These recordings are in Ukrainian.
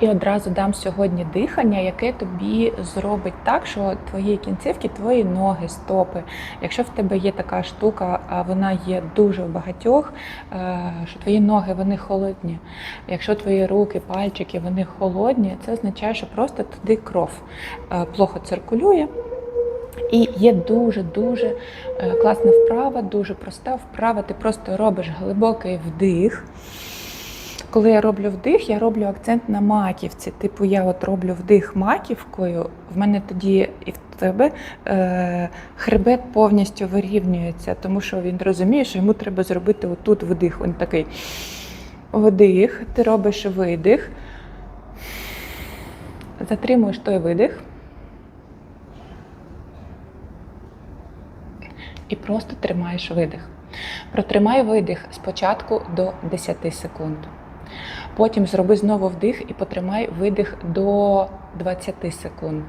І одразу дам сьогодні дихання, яке тобі зробить так, що твої кінцівки, твої ноги, стопи. Якщо в тебе є така штука, а вона є дуже в багатьох, е, що твої ноги вони холодні. Якщо твої руки, пальчики вони холодні, це означає, що просто туди кров е, плохо циркулює. І є дуже-дуже е, класна вправа, дуже проста вправа. Ти просто робиш глибокий вдих. Коли я роблю вдих, я роблю акцент на маківці. Типу, я от роблю вдих маківкою, в мене тоді і в тебе е, хребет повністю вирівнюється, тому що він розуміє, що йому треба зробити отут вдих. Він такий вдих, ти робиш видих, затримуєш той видих. І просто тримаєш видих. Протримай видих спочатку до 10 секунд. Потім зроби знову вдих і потримай видих до 20 секунд.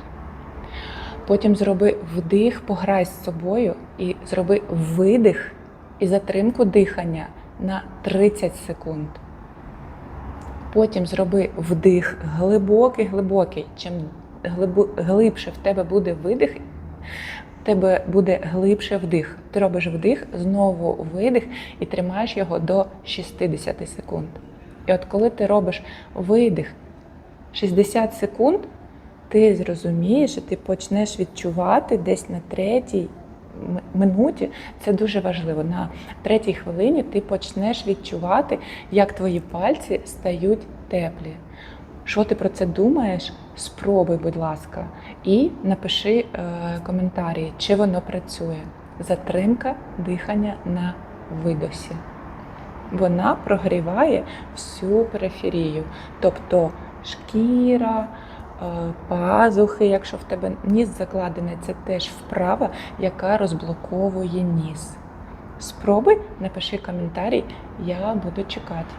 Потім зроби вдих, пограй з собою і зроби видих і затримку дихання на 30 секунд. Потім зроби вдих глибокий, глибокий. Чим глибше в тебе буде видих, в тебе буде глибше вдих. Ти робиш вдих, знову видих і тримаєш його до 60 секунд. І от коли ти робиш видих 60 секунд, ти зрозумієш, і ти почнеш відчувати десь на третій минуті. Це дуже важливо. На третій хвилині ти почнеш відчувати, як твої пальці стають теплі. Що ти про це думаєш? Спробуй, будь ласка, і напиши е, коментарі, чи воно працює. Затримка дихання на видосі. Вона прогріває всю периферію, тобто шкіра, е, пазухи, якщо в тебе ніс закладений, це теж вправа, яка розблоковує ніс. Спробуй, напиши коментарі, я буду чекати.